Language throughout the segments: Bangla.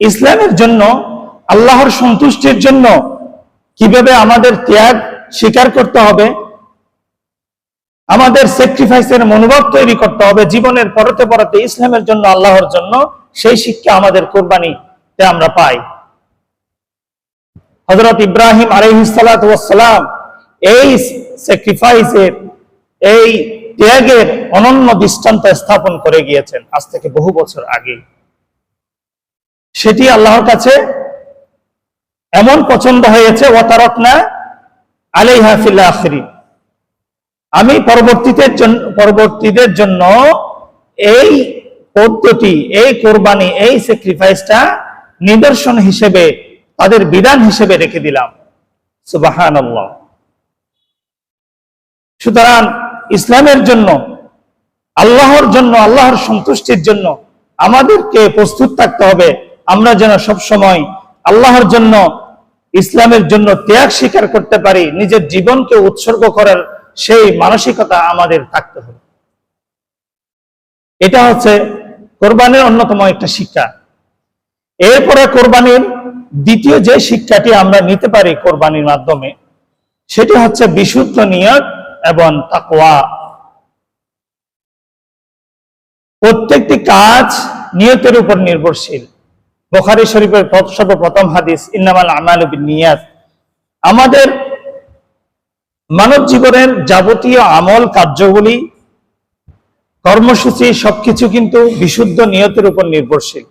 ইসলামের জন্য, আল্লাহর সন্তুষ্টির জন্য কীভাবে আমাদের ত্যাগ স্বীকার করতে হবে, আমাদের স্যাক্রিফাইসের মনোভাব তৈরি করতে হবে, জীবনের পরতে পরতে ইসলামের জন্য, আল্লাহর জন্য, সেই শিক্ষা আমাদের কোরবানিতে আমরা পাই। হজরত ইব্রাহিম আলহিসালাম এই স্যাক্রিফাইসের এই ত্যাগের অনন্য দৃষ্টান্ত স্থাপন করে গিয়েছেন আজ থেকে বহু বছর আগে সেটি আল্লাহর কাছে এমন পছন্দ হয়েছে, ওয়াতারকনা আলাই হাফিল্লা আখরি। আমি পরবর্তীতে পরবর্তীদের জন্য এই পদ্ধতি, এই কোরবানি, এই স্যাক্রিফাইসটা নিদর্শন হিসেবে, তাদের বিধান হিসেবে রেখে দিলাম। সুবাহান সুতরাং ইসলামের জন্য, আল্লাহর জন্য, আল্লাহর সন্তুষ্টির জন্য আমাদেরকে প্রস্তুত থাকতে হবে। আমরা যেন সব সময় আল্লাহর জন্য, ইসলামের জন্য ত্যাগ স্বীকার করতে পারি, নিজের জীবনকে উৎসর্গ করার সেই মানসিকতা আমাদের থাকতে হবে। এটা হচ্ছে কোরবানির অন্যতম একটা শিক্ষা। এরপরে কোরবানির দ্বিতীয় যে শিক্ষাটি আমরা নিতে পারি কোরবানির মাধ্যমে, সেটি হচ্ছে বিশুদ্ধ নিয়ত এবং তাকোয়া প্রত্যেকটি কাজ নিয়তের উপর নির্ভরশীল। বোখারি শরীফের সর্বপ্রথম হাদিস, ইন্নামাল আমাল নিয়াত আমাদের মানব জীবনের যাবতীয় আমল, কার্যগুলি, কর্মসূচি, সবকিছু কিন্তু বিশুদ্ধ নিয়তের উপর নির্ভরশীল।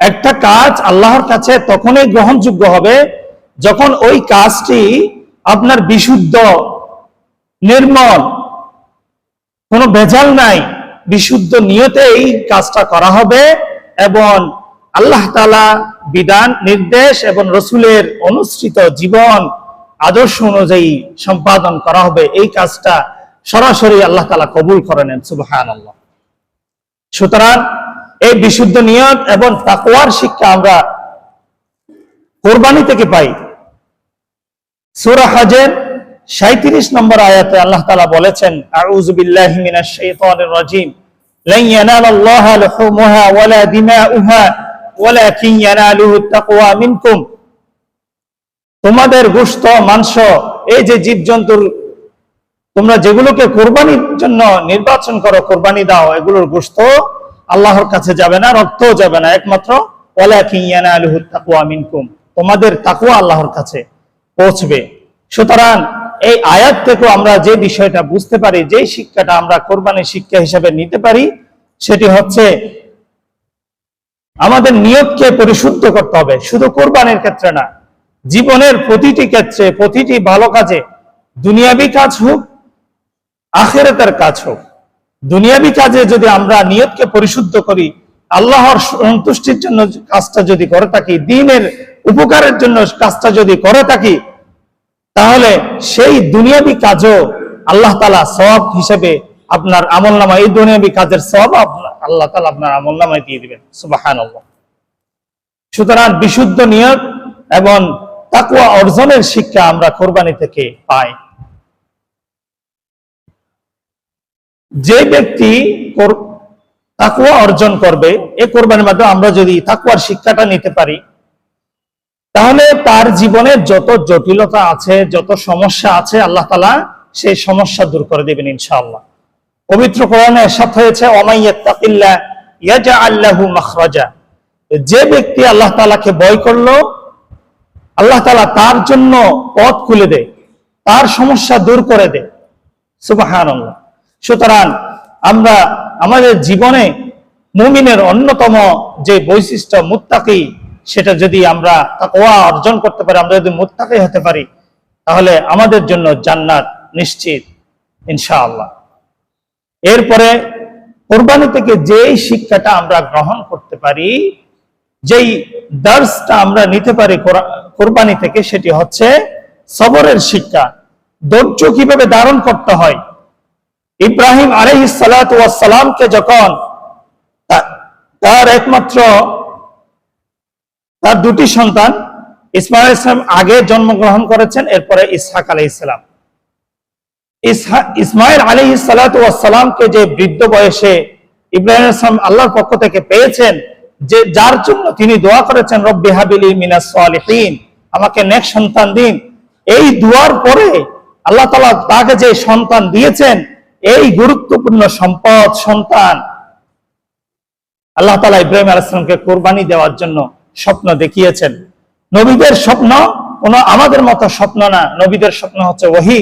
একটা কাজ আল্লাহর কাছে তখনই গ্রহণযোগ্য হবে যখন ওই কাজটি আপনার বিশুদ্ধ, নির্মল, কোনো ভেজাল নাই, বিশুদ্ধ নিয়তে এই কাজটা করা হবে। এবং আল্লাহ তালা বিধান, নির্দেশ এবং রসুলের অনুসৃত জীবন, আদর্শ অনুযায়ী সম্পাদন করা হবে। এই কাজটা সরাসরি আল্লাহ তালা কবুল করে নেন সুবাহান আল্লাহ সুতরাং এই বিশুদ্ধ নিয়ত এবং তাকওয়ার শিক্ষা আমরা কোরবানি থেকে পাই। সুরা হাজের সাঁত্রিশ নম্বর আয়াতে আল্লাহ তালা বলেছেন, আউযু বিল্লাহি রাজিম। لن ينال الله لحومها ولا دماؤها ولكن يناله التقوى منكم তোমাদের গোশত মাংস এই যে জীবজন্তুর তোমরা যেগুলোকে কোরবানির জন্য নির্বাচন করো কোরবানি দাও এগুলোর গোশত আল্লাহর কাছে যাবে না রক্তও যাবে না একমাত্র ওয়ালাকিন ইয়ানালুহু তাকওয়া মিনকুম তোমাদের তাকওয়া আল্লাহর কাছে পৌঁছবে সুতরাং এই আয়াত থেকেও আমরা যে বিষয়টা বুঝতে পারি যে শিক্ষাটা আমরা কোরবানির শিক্ষা হিসেবে নিতে পারি, সেটি হচ্ছে আমাদের নিয়তকে পরিশুদ্ধ করতে হবে। শুধু কোরবানির ক্ষেত্রে না, জীবনের প্রতিটি ক্ষেত্রে, প্রতিটি ভালো কাজে, দুনিয়াবি কাজ হোক, আখেরাতের কাজ হোক, দুনিয়াবি কাজে যদি আমরা নিয়তকে পরিশুদ্ধ করি, আল্লাহর সন্তুষ্টির জন্য কাজটা যদি করে থাকি, দিনের উপকারের জন্য কাজটা যদি করে থাকি তাহলে সেই দুনিয়াবি কাজও আল্লাহ তালা সব হিসেবে আপনার আমল নামা এই দুনিয়াবি কাজের সব আল্লাহ তালা আপনার আমল নামায় দিয়ে দিবেন সুবাহান সুতরাং বিশুদ্ধ নিয়ত এবং তাকুয়া অর্জনের শিক্ষা আমরা কোরবানি থেকে পাই। যে ব্যক্তি তাকুয়া অর্জন করবে এই কোরবানির মাধ্যমে আমরা যদি তাকুয়ার শিক্ষাটা নিতে পারি তাহলে তার জীবনে যত জটিলতা আছে, যত সমস্যা আছে, আল্লাহ তালা সেই সমস্যা দূর করে দেবেন ইনশাআল্লাহ। পবিত্র কোরআনে এরশাদ হয়েছে ইয়াজআল্লাহু মাখরাজা। যে ব্যক্তি আল্লাহ তালাকে ভয় করল, আল্লাহ তালা তার জন্য পথ খুলে দেয়, তার সমস্যা দূর করে দেয়। সুতরাং আমরা আমাদের জীবনে মুমিনের অন্যতম যে বৈশিষ্ট্য, মুত্তাকি সেটা যদি আমরা তাকওয়া অর্জন করতে পারি, আমরা যদি মুত্তাকি হতে পারি, তাহলে আমাদের জন্য জান্নাত নিশ্চিত, ইনশাআল্লাহ। এরপরে কোরবানি থেকে যেই শিক্ষাটা আমরা গ্রহণ করতে পারি, যেই দার্সটা আমরা নিতে পারি কোরবানি থেকে, সেটি হচ্ছে সবরের শিক্ষা। ধৈর্য কীভাবে ধারণ করতে হয়? ইব্রাহিম আলহ সালামকে যখন তার একমাত্র তার দুটি সন্তান ইসমাইল ইসলাম আগে জন্মগ্রহণ করেছেন, এরপরে ইসহাক আলহ ইসলাম ইসমাইল আলী সালাতামকে যে বৃদ্ধ বয়সে ইব্রাহিম ইসলাম আল্লাহর পক্ষ থেকে পেয়েছেন, যে যার জন্য তিনি দোয়া করেছেন, রব্বি হাবিলি আমাকে নেক সন্তান দিন। এই দুয়ার পরে আল্লাহ তাআলা তাকে যে সন্তান দিয়েছেন, এই গুরুত্বপূর্ণ সম্পদ, সন্তান আল্লাহ তালা ইব্রাহিম আলাইসলামকে কোরবানি দেওয়ার জন্য স্বপ্ন দেখিয়েছেন। নবীদের স্বপ্ন কোন আমাদের মতো স্বপ্ন না, নবীদের স্বপ্ন হচ্ছে ওহি।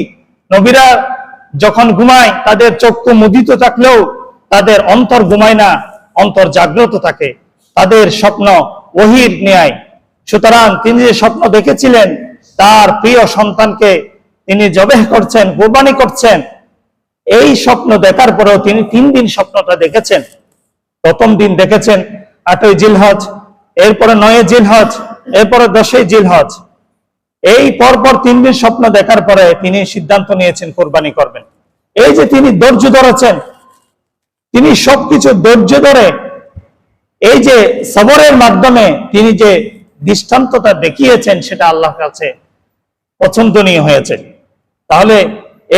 নবীরা যখন ঘুমায়, তাদের চক্ষু মুদিত থাকলেও তাদের অন্তর ঘুমায় না, অন্তর জাগ্রত থাকে। তাদের স্বপ্ন ওহির ন্যায়। সুতরাং তিনি যে স্বপ্ন দেখেছিলেন, তার প্রিয় সন্তানকে তিনি জবেহ করছেন, কোরবানি করছেন। এই স্বপ্ন দেখার পরেও তিনি তিন দিন স্বপ্নটা দেখেছেন। প্রথম দিন দেখেছেন আটই জিলহজ। এরপরে নয় জিলহজ, এরপরে দশই জিলহজ। এই পরপর তিন দিন স্বপ্ন দেখার পরে তিনি সিদ্ধান্ত নিয়েছেন কোরবানি করবেন। এই যে তিনি ধৈর্য ধরেছেন, তিনি সবকিছু ধৈর্য ধরে এই যে সবরের মাধ্যমে তিনি যে দৃষ্টান্তটা দেখিয়েছেন, সেটা আল্লাহর কাছে পছন্দনীয় হয়েছে। তাহলে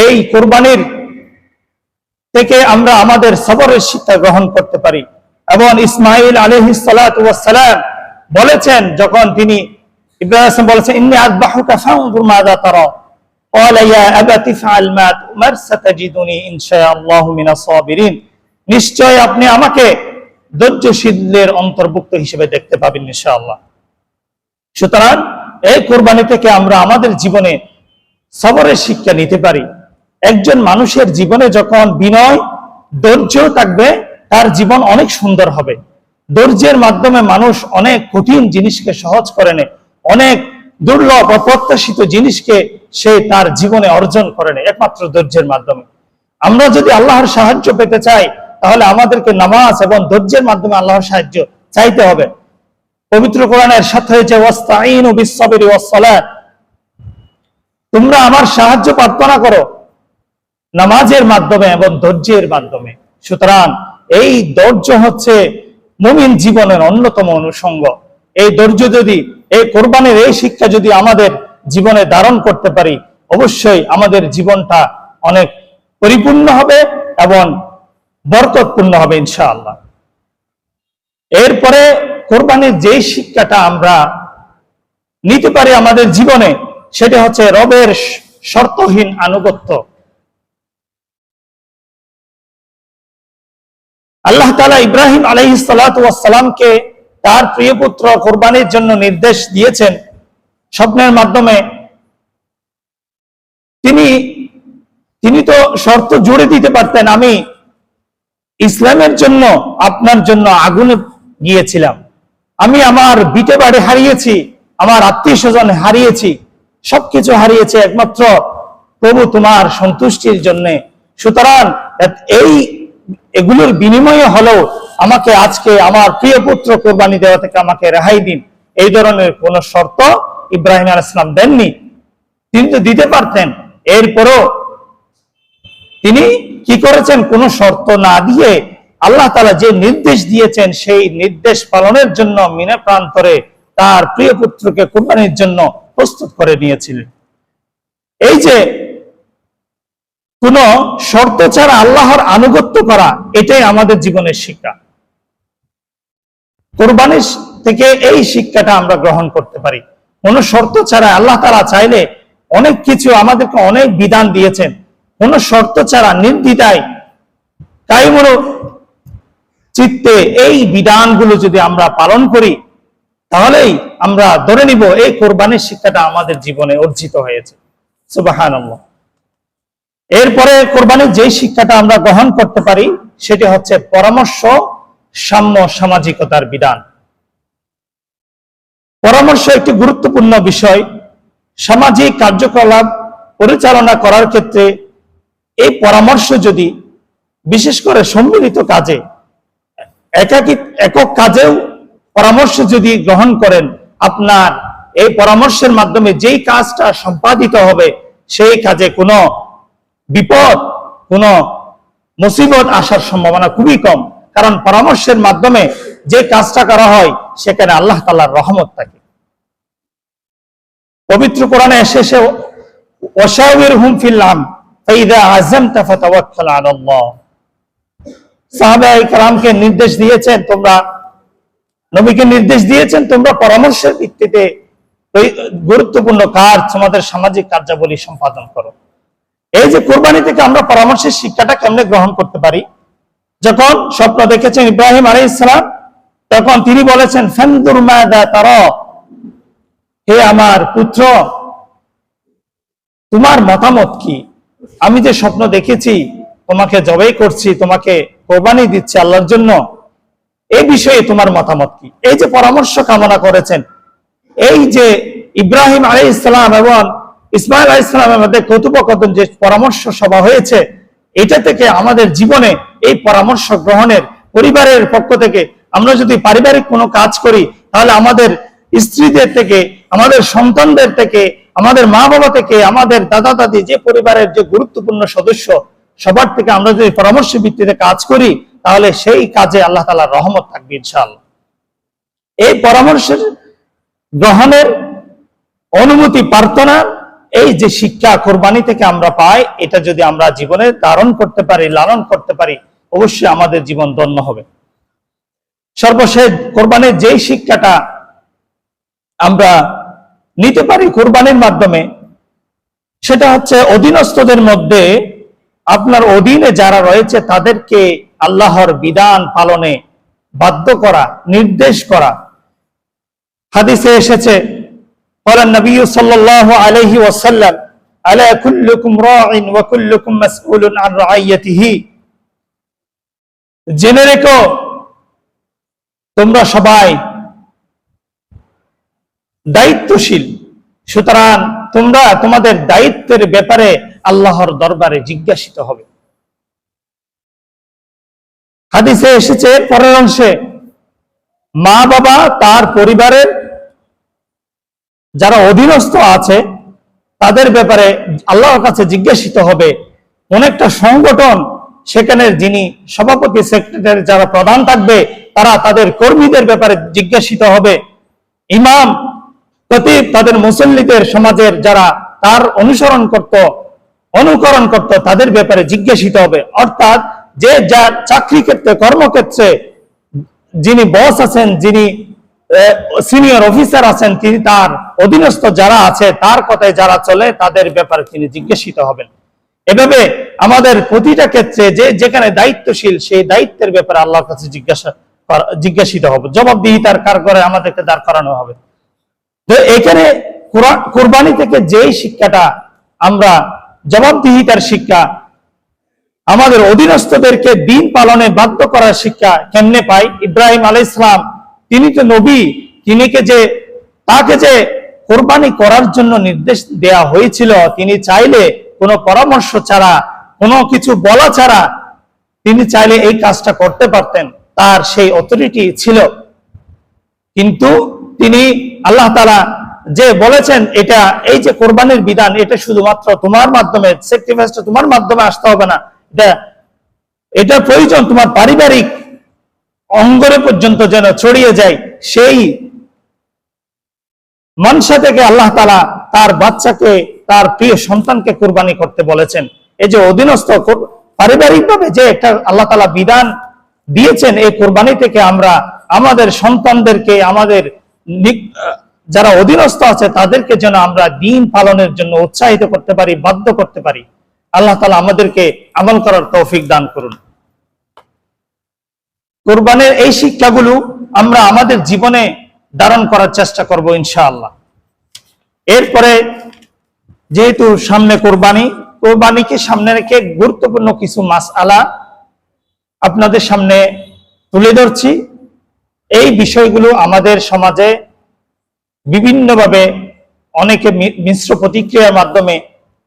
এই কোরবানির থেকে আমরা আমাদের সবরের শিক্ষা গ্রহণ করতে পারি। এবং ইসমাইল আলহ সালাম বলেছেন যখন তিনি ইব্রাহিম বলেছেন ইন্নি আযবাহুকা ফানজুর মাযা তারা قال يا أبت افعل ما تؤمر ستجدني إن شاء الله من الصابرين নিশ্চয় আপনি আমাকে ধৈর্যশীলের অন্তর্ভুক্ত হিসেবে দেখতে পাবেন ইনশাআল্লাহ সুতরাং এই কোরবানি থেকে আমরা আমাদের জীবনে সবরের শিক্ষা নিতে পারি একজন মানুষের জীবনে যখন বিনয় ধৈর্য থাকবে তার জীবন অনেক সুন্দর হবে। ধৈর্যের মাধ্যমে মানুষ অনেক কঠিন জিনিসকে সহজ করে নেয়। অনেক দুর্লভ অপ্রত্যাশিত জিনিসকে সে তার জীবনে অর্জন করে নেয়, একমাত্র ধৈর্যের মাধ্যমে। আমরা যদি আল্লাহর সাহায্য পেতে চাই, তাহলে আমাদেরকে নামাজ এবং ধৈর্যের মাধ্যমে আল্লাহর সাহায্য চাইতে হবে। পবিত্র কোরআনের সাথে হয়েছে ওয়াস্তাইন ও বিশ্ববের ওয়াসসালাত তোমরা আমার সাহায্য প্রার্থনা করো, নামাজের মাধ্যমে এবং ধৈর্যের মাধ্যমে। সুতরাং এই ধৈর্য হচ্ছে মুমিন জীবনের অন্যতম অনুষঙ্গ। এই ধৈর্য যদি, এই কোরবানির এই শিক্ষা যদি আমাদের জীবনে ধারণ করতে পারি, অবশ্যই আমাদের জীবনটা অনেক পরিপূর্ণ হবে এবং বরকতপূর্ণ হবে ইনশাআল্লাহ। এরপরে কোরবানির যেই শিক্ষাটা আমরা নিতে পারি আমাদের জীবনে, সেটা হচ্ছে রবের শর্তহীন আনুগত্য। আল্লাহ তালা ইব্রাহিম আলহ সালাতামকে তার প্রিয় পুত্র কোরবানির জন্য নির্দেশ দিয়েছেন। স্বপ্নের মাধ্যমে তিনি তিনি তো শর্ত জুড়ে দিতে পারতেন, আমি ইসলামের জন্য, আপনার জন্য আগুনে গিয়েছিলাম। আমি আমার বিটে বাড়ি হারিয়েছি, আমার আত্মীয় স্বজন হারিয়েছি, সবকিছু হারিয়েছে একমাত্র প্রভু তোমার সন্তুষ্টির জন্য। সুতরাং এই এগুলোর বিনিময়ে হলেও আমাকে আজকে আমার প্রিয় পুত্র কোরবানি দেওয়া থেকে আমাকে রেহাই দিন। এই ধরনের কোন শর্ত ইব্রাহিম আল ইসলাম দেননি। তিনি তো দিতে পারতেন। এরপরও তিনি কি করেছেন? কোন শর্ত না দিয়ে আল্লাহ তালা যে নির্দেশ দিয়েছেন, সেই নির্দেশ পালনের জন্য মিনে প্রান্তরে তার প্রিয় পুত্রকে কোরবানির জন্য প্রস্তুত করে নিয়েছিলেন। এই যে কোন শর্ত ছাড়া আল্লাহর আনুগত্য করা, এটাই আমাদের জীবনের শিক্ষা। কোরবানির থেকে এই শিক্ষাটা আমরা গ্রহণ করতে পারি। কোন শর্ত ছাড়া আল্লাহ তারা চাইলে অনেক কিছু আমাদেরকে অনেক বিধান দিয়েছেন। কোন শর্ত ছাড়া নির্দ্বিধায় তাই মনে চিত্তে এই বিধানগুলো যদি আমরা পালন করি, তাহলেই আমরা ধরে নিব এই কোরবানির শিক্ষাটা আমাদের জীবনে অর্জিত হয়েছে। সুবাহান এরপরে কোরবানির যেই শিক্ষাটা আমরা গ্রহণ করতে পারি, সেটি হচ্ছে পরামর্শ সাম্য সামাজিকতার বিধান। পরামর্শ একটি গুরুত্বপূর্ণ বিষয়। সামাজিক কার্যকলাপ পরিচালনা করার ক্ষেত্রে এই পরামর্শ যদি বিশেষ করে সম্মিলিত কাজে, একাকি একক কাজেও পরামর্শ যদি গ্রহণ করেন, আপনার এই পরামর্শের মাধ্যমে যেই কাজটা সম্পাদিত হবে, সেই কাজে কোনো বিপদ, কোন মুসিবত আসার সম্ভাবনা খুবই কম। কারণ পরামর্শের মাধ্যমে যে কাজটা করা হয়, সেখানে আল্লাহ তালার রহমত থাকে। পবিত্র কোরআনে এসে সে হুম ফিল্লাম নির্দেশ দিয়েছেন, তোমরা, নবীকে নির্দেশ দিয়েছেন, তোমরা পরামর্শের ভিত্তিতে গুরুত্বপূর্ণ কাজ তোমাদের সামাজিক কার্যাবলী সম্পাদন করো। এই যে কোরবানি থেকে আমরা পরামর্শের শিক্ষাটা কেমনে গ্রহণ করতে পারি? যখন স্বপ্ন দেখেছেন ইব্রাহিম আলী ইসলাম তখন তিনি বলেছেন ফেন্দুর মাদা তার? হে আমার পুত্র, তোমার মতামত কি? আমি যে স্বপ্ন দেখেছি, তোমাকে জবাই করছি, তোমাকে কোরবানি দিচ্ছি আল্লাহর জন্য এই বিষয়ে তোমার মতামত কি? এই যে পরামর্শ কামনা করেছেন, এই যে ইব্রাহিম আলী ইসলাম এবং ইসমাইল আলী ইসলামের মধ্যে কথোপকথন যে পরামর্শ সভা হয়েছে, এটা থেকে আমাদের জীবনে এই পরামর্শ গ্রহণের পরিবারের পক্ষ থেকে আমরা যদি পারিবারিক কোনো কাজ করি, তাহলে আমাদের স্ত্রীদের থেকে, আমাদের সন্তানদের থেকে, আমাদের মা বাবা থেকে, আমাদের দাদা দাদি যে পরিবারের যে গুরুত্বপূর্ণ সদস্য, সবার থেকে আমরা যদি পরামর্শ ভিত্তিতে কাজ করি, তাহলে সেই কাজে আল্লাহ তালার রহমত থাকবে ইনশাআল্লাহ। এই পরামর্শের গ্রহণের অনুমতি প্রার্থনা এই যে শিক্ষা কোরবানি থেকে আমরা পাই, এটা যদি আমরা জীবনে ধারণ করতে পারি, লালন করতে পারি, অবশ্যই আমাদের জীবন ধন্য হবে। সর্বশেষ, কোরবানির যেই শিক্ষাটা আমরা নিতে পারি কোরবানির মাধ্যমে, সেটা হচ্ছে অধীনস্থদের মধ্যে আপনার অধীনে যারা রয়েছে, তাদেরকে আল্লাহর বিধান পালনে বাধ্য করা, নির্দেশ করা। হাদিসে এসেছে قال النبي صلى الله عليه وسلم ألا كلكم راع وكلكم مسؤول عن رعيته জেনে রেখো তোমরা সবাই দায়িত্বশীল সুতরাং তোমরা তোমাদের দায়িত্বের ব্যাপারে আল্লাহর দরবারে জিজ্ঞাসিত হবে হাদিসে এসেছে পরের অংশে মা বাবা তার পরিবারের যারা অধীনস্থ আছে, তাদের ব্যাপারে আল্লাহর কাছে জিজ্ঞাসিত হবে। কোন একটা সংগঠন সেখানের যিনি সভাপতি সেক্রেটারি যারা প্রধান থাকবে, তারা তাদের কর্মীদের ব্যাপারে জিজ্ঞাসিত হবে। ইমাম প্রতীপ তাদের মুসল্লিদের সমাজের যারা তার অনুসরণ করত, অনুকরণ করত, তাদের ব্যাপারে জিজ্ঞাসিত হবে। অর্থাৎ যে যার চাকরি ক্ষেত্রে, কর্মক্ষেত্রে যিনি বস আছেন, যিনি সিনিয়র অফিসার আছেন তিনি, তার অধীনস্থ যারা আছে, তার কথায় যারা চলে, তাদের ব্যাপারে তিনি জিজ্ঞাসিত হবেন। এভাবে আমাদের প্রতিটা ক্ষেত্রে যে যেখানে দায়িত্বশীল, সেই দায়িত্বের ব্যাপারে আল্লাহর কাছে জিজ্ঞাসা জিজ্ঞাসিত হবে। আমাদেরকে দাঁড় করানো হবে। তো এখানে কোরবানি থেকে যেই শিক্ষাটা আমরা, জবাবদিহিতার শিক্ষা, আমাদের অধীনস্থদেরকে দিন পালনে বাধ্য করার শিক্ষা কেমনে পাই? ইব্রাহিম আলাই ইসলাম তিনি তো নবী, তিনিকে যে, তাকে যে কোরবানি করার জন্য নির্দেশ দেয়া হয়েছিল, তিনি চাইলে কোনো পরামর্শ ছাড়া, কোনো কিছু বলা ছাড়া তিনি চাইলে এই কাজটা করতে পারতেন, তার সেই অথরিটি ছিল। কিন্তু তিনি আল্লাহ তালা যে বলেছেন, এটা এই যে কোরবানির বিধান, এটা শুধুমাত্র তোমার মাধ্যমে স্যাক্রিফাইসটা তোমার মাধ্যমে আসতে হবে না। এটা এটা প্রয়োজন তোমার পারিবারিক অঙ্গরে পর্যন্ত যেন ছড়িয়ে যায়, সেই মনসা থেকে আল্লাহ তালা তার বাচ্চাকে, তার প্রিয় সন্তানকে কোরবানি করতে বলেছেন। এই যে অধীনস্থ পারিবারিক ভাবে যে একটা আল্লাহ তালা বিধান দিয়েছেন, এই কোরবানি থেকে আমরা আমাদের সন্তানদেরকে, আমাদের যারা অধীনস্থ আছে, তাদেরকে যেন আমরা দিন পালনের জন্য উৎসাহিত করতে পারি, বাধ্য করতে পারি। আল্লাহ তালা আমাদেরকে আমল করার তৌফিক দান করুন। কোরবানের এই শিক্ষাগুলো আমরা আমাদের জীবনে ধারণ করার চেষ্টা করব ইনশাআল্লাহ। এরপরে যেহেতু সামনে কোরবানি, কোরবানিকে সামনে রেখে গুরুত্বপূর্ণ কিছু মাস আলা আপনাদের সামনে তুলে ধরছি। এই বিষয়গুলো আমাদের সমাজে বিভিন্নভাবে অনেকে মিশ্র প্রতিক্রিয়ার মাধ্যমে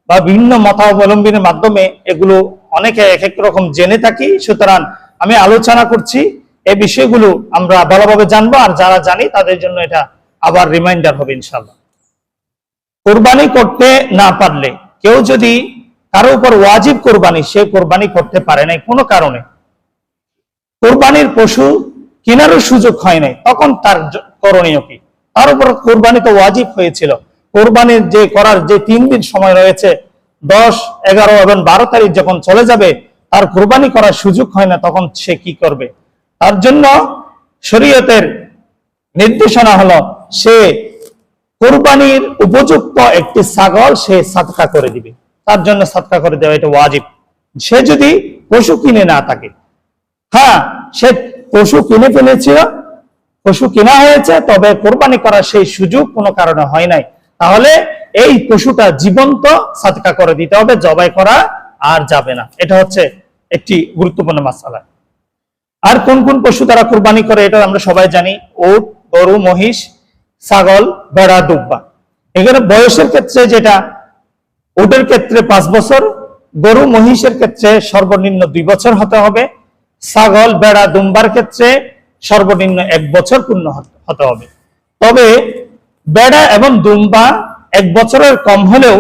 বা বিভিন্ন মতাবলম্বীর মাধ্যমে এগুলো অনেকে এক এক রকম জেনে থাকি। সুতরাং আমি আলোচনা করছি এই বিষয়গুলো আমরা ভালোভাবে জানব, আর যারা জানি তাদের জন্য এটা আবার রিমাইন্ডার হবে ইনশাল্লাহ কোরবানি করতে না পারলে, কেউ যদি কারও উপর ওয়াজিব কোরবানি, সে কোরবানি করতে পারে নাই কোনো কারণে। কোরবানির পশু কেনারও সুযোগ হয় নাই, তখন তার করণীয় কি? তার উপর কোরবানি তো ওয়াজিব হয়েছিল। কোরবানির যে করার যে তিন দিন সময় রয়েছে, দশ, এগারো এবং বারো তারিখ যখন চলে যাবে তার কোরবানি করার সুযোগ হয় না, তখন সে কি করবে? তার জন্য শরীয়তের নির্দেশনা হলো, সে কোরবানির উপযুক্ত একটি ছাগল সে সাতকা করে দিবে। তার জন্য সাতকা করে দেওয়া এটা ওয়াজিব। সে যদি পশু কিনে না থাকে হ্যাঁ সে পশু কিনে ফেলেছিল পশু কেনা হয়েছে, তবে কোরবানি করার সেই সুযোগ কোনো কারণে হয় নাই। তাহলে এই পশুটা জীবন্ত সাতকা করে দিতে হবে, জবাই করা আর যাবে না। এটা হচ্ছে একটি গুরুত্বপূর্ণ মাসালা। আর কোন কোন পশু তারা কোরবানি করে, এটা আমরা সবাই জানি। ওট, গরু, মহিষ, ছাগল, ভেড়া, দুব্বা। এখানে বয়সের ক্ষেত্রে যেটা, ওটের ক্ষেত্রে পাঁচ বছর, গরু, মহিষের ক্ষেত্রে সর্বনিম্ন দুই বছর হতে হবে। ছাগল বেড়া দুম্বার ক্ষেত্রে সর্বনিম্ন এক বছর পূর্ণ হতে হবে। তবে বেড়া এবং দুম্বা এক বছরের কম হলেও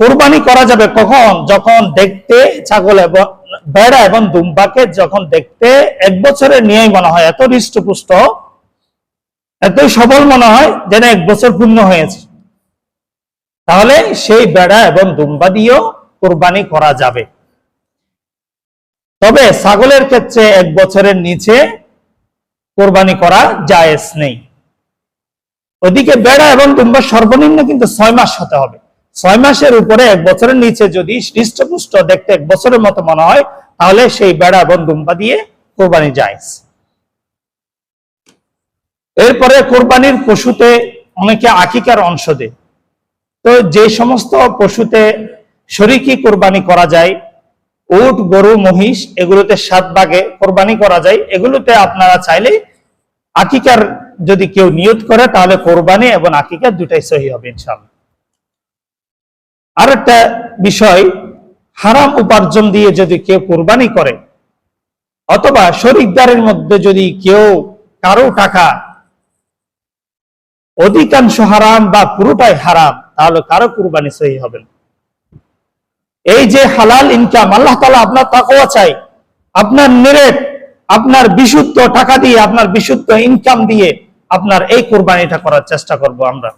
কোরবানি করা যাবে কখন? যখন দেখতে ছাগল এবং বেড়া এবং দুম্বাকে যখন দেখতে এক বছরের নিয়েই মনে হয়, এত হৃষ্টপুষ্ট, এতই সবল মনে হয় যেন এক বছর পূর্ণ হয়েছে। তাহলে সেই বেড়া এবং দুম্বা দিয়েও কোরবানি করা যাবে। তবে ছাগলের ক্ষেত্রে এক বছরের নিচে কোরবানি করা জায়েজ নেই। ওদিকে বেড়া এবং দুম্বা সর্বনিম্ন কিন্তু ছয় মাস হতে হবে। ছয় মাসের উপরে এক বছরের নিচে যদি হৃষ্টপুষ্ট দেখতে এক বছরের মতো মনে হয়, তাহলে সেই বেড়া এবং দুম্বা দিয়ে কোরবানি জায়েজ। এরপরে কোরবানির পশুতে অনেকে আকিকার অংশ দেয়। তো যে সমস্ত পশুতে শরিকি কোরবানি করা যায়, উট, গরু, মহিষ, এগুলোতে সাত ভাগে কোরবানি করা যায়, এগুলোতে আপনারা চাইলে আকিকার যদি কেউ নিয়ত করে, তাহলে কোরবানি এবং আকিকার দুটাই সহি হবে ইনশাআল্লাহ। আর একটা বিষয়, হারাম উপার্জন দিয়ে যদি কেউ কোরবানি করে, অথবা শরিকদারের মধ্যে যদি কেউ কারও টাকা অধিকাংশ হারাম বা পুরোটাই হারাম, তাহলে কারও কুরবানি সহি হবে না। এই যে হালাল ইনকাম আল্লাহ তালা আপনার তাকওয়া চাই, আপনার নিরেট আপনার বিশুদ্ধ টাকা দিয়ে, আপনার বিশুদ্ধ ইনকাম দিয়ে আপনার এই কোরবানিটা করার চেষ্টা করব আমরা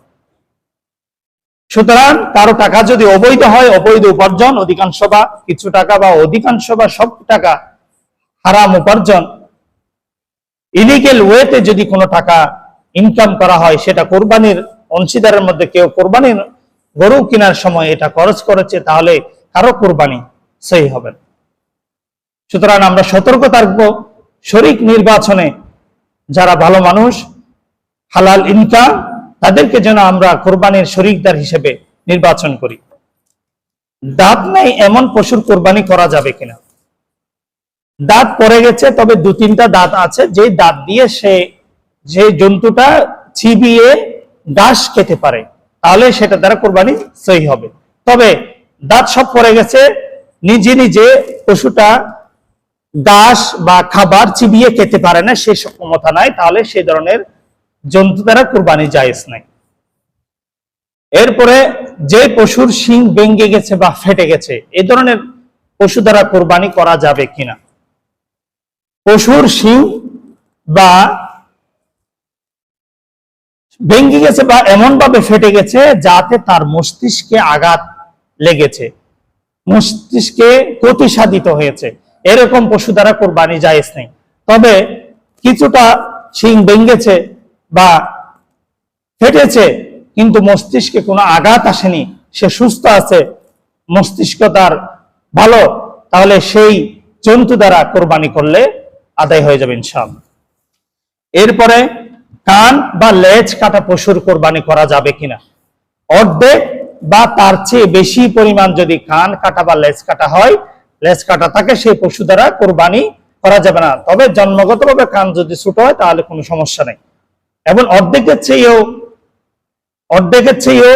সুতরাং কারও টাকা যদি অবৈধ হয়, অবৈধ উপার্জন, অধিকাংশ বা কিছু টাকা বা অধিকাংশ বা সব টাকা হারাম উপার্জন ইলিগেল ওয়েতে যদি কোনো টাকা ইনকাম করা হয়, সেটা কোরবানির অংশীদারের মধ্যে কেউ কোরবানির গরু কেনার সময় এটা খরচ করেছে, তাহলে কারও কোরবানি সেই হবে সুতরাং আমরা সতর্ক থাকব। শরিক নির্বাচনে যারা ভালো মানুষ, হালাল ইনকাম তাদেরকে যেন আমরা কোরবানির শরিকদার হিসেবে নির্বাচন করি। দাঁত নাই এমন পশুর কোরবানি করা যাবে কিনা? দাঁত পড়ে গেছে, তবে দু তিনটা দাঁত আছে যে দাঁত দিয়ে সে, যে জন্তুটা চিবিয়ে ঘাস খেতে পারে, তাহলে সেটা দ্বারা কোরবানি সহি হবে। তবে দাঁত সব পড়ে গেছে, নিজে নিজে পশুটা ঘাস বা খাবার চিবিয়ে খেতে পারে না, সে ক্ষমতা নাই, তাহলে সে ধরনের জন্তু দ্বারা কোরবানি জায়েজ নাই। এরপরে যে পশুর শিং ভেঙে গেছে বা ফেটে গেছে, এ ধরনের পশু দ্বারা কোরবানি করা যাবে কিনা? পশুর শিং বা ভেঙে গেছে বা এমন ভাবে ফেটে গেছে যাতে তার মস্তিষ্কে আঘাত লেগেছে। মস্তিষ্কে ক্ষতি সাধিত হয়েছে। এরকম পশু দ্বারা কোরবানি জায়েজ নেই। তবে কিছুটা শিং ভেঙেছে বা ফেটেছে, কিন্তু মস্তিষ্কে কোনো আঘাত আসেনি, সে সুস্থ আছে, মস্তিষ্ক তার ভালো, তাহলে সেই জন্তু দ্বারা কোরবানি করলে আদায় হয়ে যাবে ইনশাআল্লাহ। এরপরে কান বা লেজ কাটা পশুর কোরবানি করা যাবে কিনা? অর্ধেক বা তার চেয়ে বেশি পরিমাণ যদি কান কাটা বা লেজ কাটা হয়, লেজ কাটা থাকে সেই পশু দ্বারা কোরবানি করা যাবে না। তবে জন্মগতভাবে কান যদি ছোট হয়, তাহলে কোনো সমস্যা নেই। এবং অর্ধেকের চেয়েও অর্ধেকের চেয়েও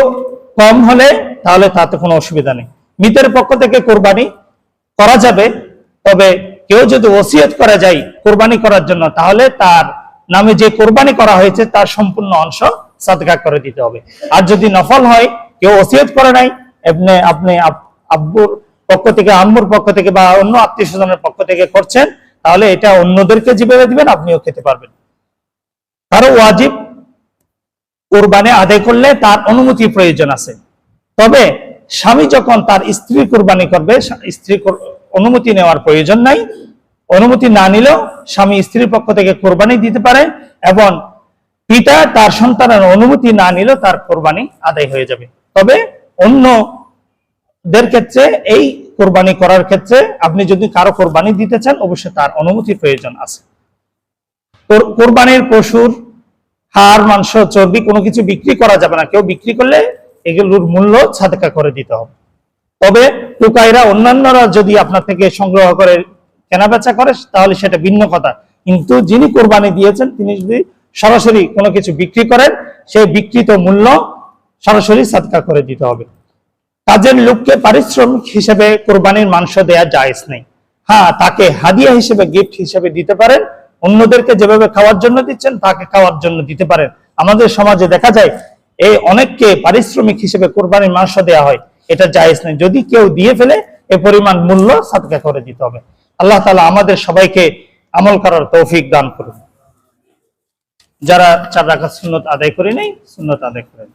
কম হলে তাহলে তাতে কোনো অসুবিধা নেই। মৃতের পক্ষ থেকে কোরবানি করা যাবে, তবে কেউ যদি ওসিয়ত করা যায় কোরবানি করার জন্য, তাহলে তার নামে যে কোরবানি করা হয়েছে তার সম্পূর্ণ অংশ সাদকা করে দিতে হবে। আর যদি নফল হয়, কেউ ওসিয়ত করে নাই, এমনি আপনি আব্বুর পক্ষ থেকে, আম্মুর পক্ষ থেকে বা অন্য আত্মীয় স্বজনের পক্ষ থেকে করছেন, তাহলে এটা অন্যদেরকে যেভাবে দিবেন, আপনিও খেতে পারবেন। কারও ওয়াজিব। কোরবানি আদায় করলে তার অনুমতি প্রয়োজন আছে। তবে স্বামী যখন তার স্ত্রী কোরবানি করবে স্ত্রী অনুমতি নেওয়ার প্রয়োজন নাই। অনুমতি না নিলেও স্বামী স্ত্রীর পক্ষ থেকে কোরবানি দিতে পারে এবং পিতা তার সন্তানের অনুমতি না নিলেও তার কোরবানি আদায় হয়ে যাবে। তবে অন্যদের ক্ষেত্রে এই কোরবানি করার ক্ষেত্রে আপনি যদি কারও কোরবানি দিতে চান, অবশ্যই তার অনুমতি প্রয়োজন আছে। কোরবানির পশুর হাড়, মাংস, চর্বি কোনো কিছু বিক্রি করা যাবে না। কেউ বিক্রি করলে এগুলোর মূল্য সাদকা করে দিতে হবে। তবে টুকাইরা অন্যান্যরা যদি আপনার থেকে সংগ্রহ করে, কেনাবেচা করে, তাহলে সেটা ভিন্ন কথা। কিন্তু যিনি কোরবানি দিয়েছেন, তিনি যদি সরাসরি কোনো কিছু বিক্রি করেন, সেই বিকৃত মূল্য সরাসরি সাদকা করে দিতে হবে। কাজের লোককে পারিশ্রমিক হিসেবে কোরবানির মাংস দেয়া জায়েজ নেই। হ্যাঁ তাকে হাদিয়া হিসেবে, গিফট হিসেবে দিতে পারেন। অন্যদেরকে যেভাবে খাওয়ার জন্য দিচ্ছেন, তাকে খাওয়ার জন্য দিতে পারেন। আমাদের সমাজে দেখা যায়, এই অনেককে পারিশ্রমিক হিসেবে কোরবানির মাংস দেয়া হয়। এটা জায়েজ নেই যদি কেউ দিয়ে ফেলে, এ পরিমাণ মূল্য সাদকা করে দিতে হবে। আল্লাহ তাআলা আমাদের সবাইকে আমল করার তৌফিক দান করুন। যারা চার রাকাত সুন্নত আদায় করে নেই, সুন্নত আদায় করেন